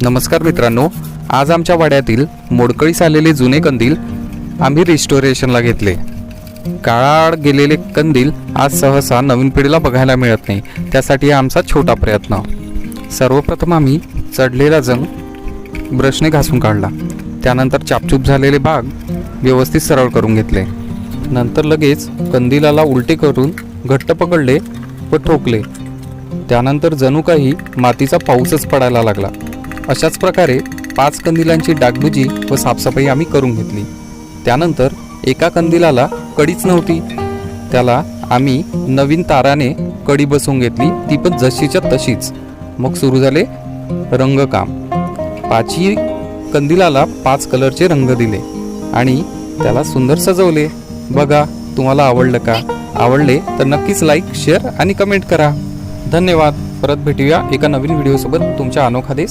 नमस्कार मित्रांनो आज आमच्या वाड्यातील मोडकळीस आलेले जुने कंदील आम्ही रिस्टोरेशनला घेतले. काळाआड गेलेले कंदील आज सहसा नवीन पिढीला बघायला मिळत नाही त्यासाठी आमचा छोटा प्रयत्न. सर्वप्रथम आम्ही चढलेला जंग ब्रशने घासून काढला. त्यानंतर चापचूप झालेले भाग व्यवस्थित सरळ करून घेतले. नंतर लगेच कंदिलाला उलटे करून घट्ट पकडले व ठोकले. त्यानंतर जणू काही मातीचा पाऊसच पडायला लागला. अशाच प्रकारे पाच कंदिलांची डागडुजी व साफसफाई आम्ही करून घेतली. त्यानंतर एका कंदिलाला कडीच नव्हती. त्याला आम्ही नवीन ताराने कडी बसवून घेतली. ती पण जशीच्या तशीच. मग सुरू झाले रंगकाम. पाचही कंदिलाला पाच कलरचे रंग दिले आणि त्याला सुंदर सजवले. बघा तुम्हाला आवडलं का? आवडले तर नक्कीच लाईक शेअर आणि कमेंट करा. धन्यवाद. परत भेटूया एका नवीन व्हिडिओसोबत तुमच्या अनोखा देश